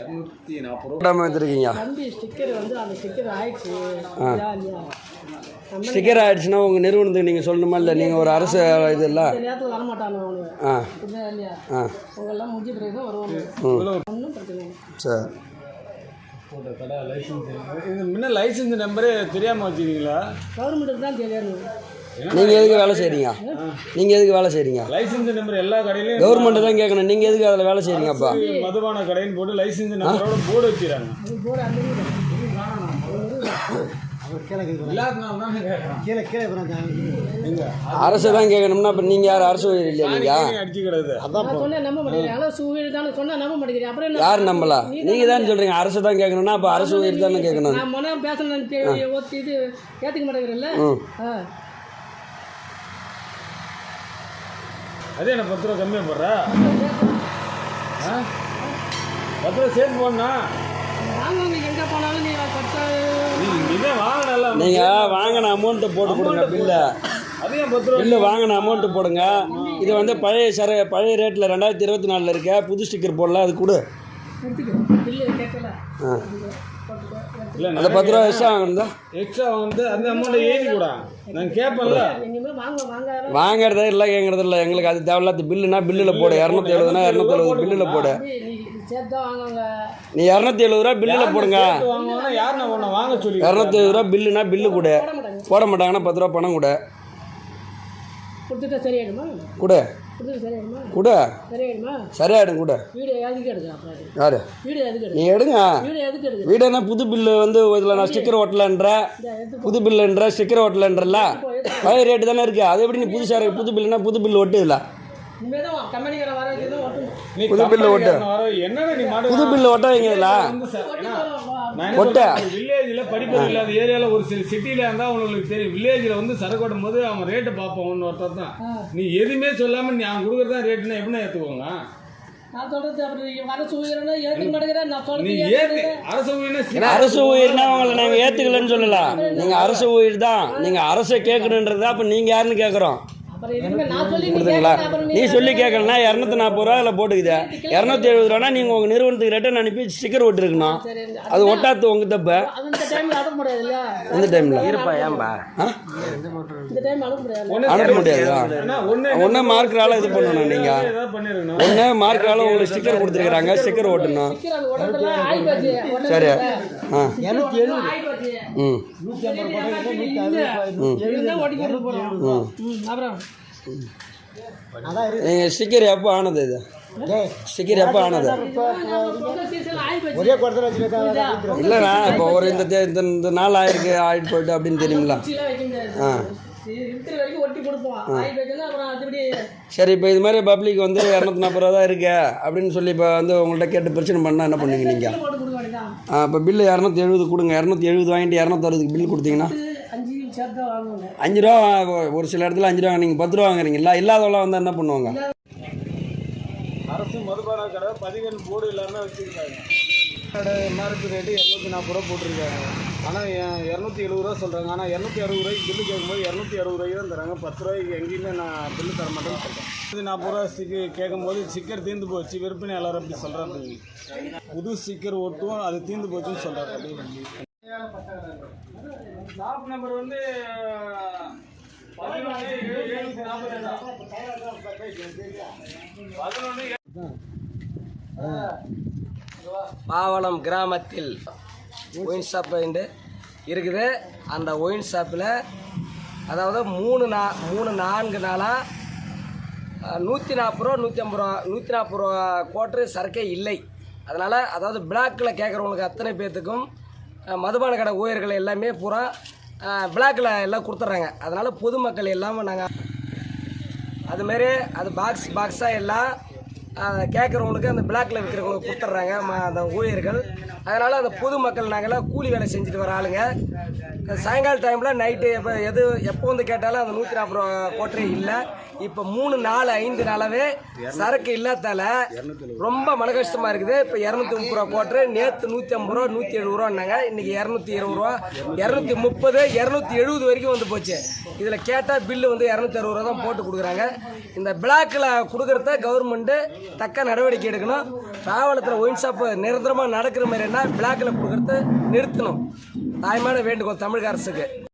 இரநூத்தி நாற்பது ரூபா. போடாமல் வச்சுருக்கீங்க தம்பி ஸ்டிக்கர் வந்து அந்த ஸ்டிக்கர் ஆயிடுச்சு. இல்லையா இல்லையா? நம்ம ஸ்டிக்கர் ஆயிடுச்சுன்னா உங்கள் நிறுவனத்துக்கு நீங்கள் சொல்லணுமா இல்லை? நீங்கள் ஒரு அரசு இது இல்லை ஆ. ஆ சரி. போட்ட கடை லைசன்ஸ் இது முன்ன லைசன்ஸ் நம்பரே தெரியாமல் வச்சுருக்கீங்களா? கவர்மெண்ட்டுக்கு தான் தெரியாது நீங்கள் எதுக்கு வேலை செய்கிறீங்க நீங்கள் எதுக்கு வேலை செய்கிறீங்க லைசன்ஸ் நம்பர் எல்லா கடையிலையும் கவர்மெண்ட்டு தான் கேட்கணும். நீங்கள் எதுக்கு அதில் வேலை செய்கிறீங்க அப்போ? மதுபான கடைன்னு போட்டு லைசன்ஸ் நம்பரோட போர்டு வச்சுறாங்க அரசு தான் கேட்கணும்னா அப்போ நீங்கள் யார் அரசு ஊழியர் இல்லையா நீங்கள் அதான் யார் நம்பலாம் நீங்கள் தான் சொல்கிறீங்க அரசு தான் கேட்கணும்னா அப்போ அரசு ஊழியர் தானே கேட்கணும். நான் மன பேசணும் ஏற்றுக்க மாட்டேங்கிறேன்ல ம் ஆ அதே என்ன பத்து ரூபா கம்மியாக போடுற? ஆ? பத்து ரூபா சேர்த்து போடணா வாங்குவாங்க எங்கே போனாலும் நீ பத்து நீ இதே வாங்கினல நீங்கள் வாங்கின அமௌண்ட்டை போட்டு கொடுங்க பில்லை. பில்லு வாங்கின அமௌண்ட்டு போடுங்க. இது வந்து பழைய சர பழைய ரேட்டில் ரெண்டாயிரத்தி இருபத்தி நாலில் இருக்க புது ஸ்டிக்கர் போடல அது கொடு. எடுத்துக்க பில்லு கேட்கல. ஆ. அந்த பத்து ரூபா எக்ஸ்ட்ரா வாங்கினதா எக்ஸ்ட்ரா வந்து அந்த அமௌண்ட்டை கூட. வாங்குறதே இல்லை கேட்குறது இல்லை. எங்களுக்கு அது தேவையில்லாத பில்லுனா பில்லில் போடு. இரநூத்தி எழுபதுனா இரநூத்தி எழுபது பில்லில் போடு. நீ இரநூத்தி எழுபது ரூபா பில்லில் போடுங்க. வாங்குவாங்கன்னா யார் நான் உன்னை வாங்க சொல்லி இரநூத்தி எழுபது ரூபா பில்லுனா பில்லு கொடு. போட மாட்டாங்க. போட மாட்டாங்கன்னா பத்து ரூபா பணம் கொடு. கொடுத்துட்டா சரியாயிடுமா? கொடு. கொடு? சரியாயிடுமா கொடு. யாரு? நீ எடுங்க. வீடியோ எதுக்கு எடுக்க வீடு என்ன புது பில்லு வந்து இதில் நான் ஸ்டிக்கர் எடுத்து புது பில்லுன்ற ஸ்டிக்கர் ஒட்டலன்றல பழைய ரேட்டு தானே இருக்கு. அது எப்படி நீ புதுசாக இருக்கு? புது பில்லுனா புது பில்லு ஒட்டு இல்லை புது பில்லு மாடு புது பில்லு ஒட்ட வைங்க இதில். சொல்றேன், வில்லேஜில் படிப்பது இல்லாத ஏரியாவில் ஒரு சில சிட்டியில் இருந்தால் அவங்களுக்கு தெரியும். வில்லேஜில் வந்து சரக்கு ஓட்டும் போது அவன் ரேட்டை பார்ப்பான் ஒன்று ஒருத்தர் தான். நீ எதுவுமே சொல்லாமல் நீ அவன் கொடுக்குறதா ரேட்டுனா எப்படி ஏற்றுக்குவாங்க நான் சொல்றது அப்புறம் நீங்க வர சூழ்நிலை ஏற்றுக்க மாட்டேங்கிறேன் நான் நீ சொல்றது ஏற்று அரசு உயிர்னா உங்களை நாங்கள் ஏற்றுக்கலன்னு சொல்லலாம் நீங்கள் அரசு உயிர் தான். நீங்கள் அரசை கேட்கணுன்றது அப்போ நீங்கள் யாருன்னு கேட்குறோம் புரியுதுங்களா? நீ சொல்லி கேட்கலனா இரநூத்தி நாற்பது ரூபா அதில் போட்டுக்குது. இரநூத்தி எழுபது ரூபானா நீங்கள் உங்கள் நிறுவனத்துக்கு ரிட்டர்ன் அனுப்பி ஸ்டிக்கர் ஒட்டிருக்கணும். அது ஒட்டாத்து உங்கள் தப்பு. அனுப்ப எந்த டைமில்? இருப்பா ஏன்பா? இந்த டைம் அனுப்ப முடியாது. அனுப்ப முடியாதா மார்க்கரால் இது பண்ணணும் பண்ணிருக்கணும் ஒன்று மார்க்கரால் உங்களுக்கு ஸ்டிக்கர் கொடுத்துருக்குறாங்க. ஸ்டிக்கர் ஓட்டணும். சரி ஆ. ம். நீங்கள் ஸ்டிக்கர் எப்போ ஆனது இது? ஸ்டிக்கர் எப்போ ஆனது? ஒரே குடத்தில் வச்சுருக்காங்க இல்லைண்ணா இப்போ ஒரு இந்த தே- இந்த இந்த நாள் ஆயிருக்கு ஆயிட்டு போயிட்டு அப்படின்னு தெரியுங்களா ஆ. இது இருக்கிற வரைக்கும் ஒட்டி கொடுப்போம். ஆகி போச்சுன்னா அப்புறம் அதுபடி சரி இப்போ இது மாதிரி பப்ளிக் வந்து இரநூத்தி நாற்பது ரூபா தான் இருக்கு அப்படின்னு சொல்லி இப்போ வந்து உங்கள்கிட்ட கேட்டு பிரச்சனை பண்ணால் என்ன பண்ணுவீங்க நீங்கள் ஆ இப்போ பில்லு இரநூத்தி எழுபது கொடுங்க. இரநூத்தி எழுபது வாங்கிட்டு இரநூத்தறுபதுக்கு பில் கொடுத்தீங்கன்னா. அஞ்சு ரூபா ஒரு சில இடத்துல அஞ்சு ரூபா நீங்கள் பத்து ரூபா வாங்குறீங்களா இல்லாதவங்களாம் வந்து என்ன பண்ணுவாங்க? அரசு மதுபான கடை பதிவெண் போர்டு இல்லாமல் வச்சுருக்காங்க. எம்ஆர்பி ரேட்டு இரநூத்தி நாற்பது ரூபா போட்டிருக்காங்க. ஆனால் இரநூத்தி எழுபது ரூபா சொல்கிறாங்க ஆனால் இரநூத்தி அறுபது ரூபாய்க்கு பில்லு கேட்கும்போது இரநூத்தி அறுபது ரூபாய்க்கு தான் தராங்க. பத்து ரூபாய்க்கு எங்கேயுமே நான் பில்லு தர மாட்டேன்னு சொல்கிறேன் இது நாற்பது ரூபா ஸ்டிக்கு கேட்கும்போது ஸ்டிக்கர் தீர்ந்து போச்சு. விற்பனையாளர் அப்படி சொல்கிறாரு புது ஸ்டிக்கர் ஒட்டும் அது தீர்ந்து போச்சுன்னு சொல்கிறாரு ஷாப் நம்பர் வந்து பதினொன்று பாவளம் கிராமத்தில் ஒயின் ஷாப் வந்து இருக்குது. அந்த ஒயின் ஷாப்பில் அதாவது மூணு நா மூணு நான்கு நாளாக நூற்றி நாற்பது ரூபா நூற்றி ஐம்பது ரூபா நூற்றி நாற்பது ரூபா கோட்ரு சரக்கே இல்லை. அதனால் அதாவது பிளாக்கில் கேட்குறவங்களுக்கு அத்தனை பேர்த்துக்கும் மதுபான கடை ஊழியர்கள் எல்லாமே பூரா பிளாக்கில் எல்லாம் கொடுத்துட்றாங்க. அதனால் பொதுமக்கள் எல்லாமே நாங்கள் அதுமாரி அது பாக்ஸ் பாக்ஸாக எல்லாம் கேட்குறவங்களுக்கு அந்த பிளாக்ல விற்கிறவங்களுக்கு கொடுத்துட்றாங்க அந்த ஊழியர்கள். அதனால் அந்த பொதுமக்கள் நாங்கள்லாம் கூலி வேலை செஞ்சுட்டு வர ஆளுங்க. சாயங்கால டைமில் நைட்டு எப்போ எது எப்போ வந்து கேட்டாலும் அந்த நூற்றி நாற்பது ரூபா கோட்டரே இல்லை. இப்போ மூணு நாலு ஐந்து நாளாவே சரக்கு இல்லாதால ரொம்ப மன கஷ்டமாக இருக்குது. இப்போ இரநூத்தி முப்பது ரூபா கோட்டரு நேற்று நூற்றி ஐம்பது ரூபா நூற்றி எழுபது ரூபான்னாங்க இன்றைக்கி இரநூத்தி இருபது ரூபா இரநூத்தி முப்பது இரநூத்தி எழுபது வரைக்கும் வந்து போச்சு. இதில் கேட்டால் பில்லு வந்து இரநூத்தி அறுபது ரூபா தான் போட்டு கொடுக்குறாங்க. இந்த பிளாக்கில் கொடுக்குறத கவர்மெண்ட்டு தக்க நடவடிக்கை எடுக்கணும். தாவளத்தில் ஒயின் ஷாப்பு நிரந்தரமாக நடக்கிற மாதிரின்னா பிளாக்கில் கொடுக்கறது நிறுத்தணும். தாய்மான வேண்டுகோள் தமிழக அரசுக்கு.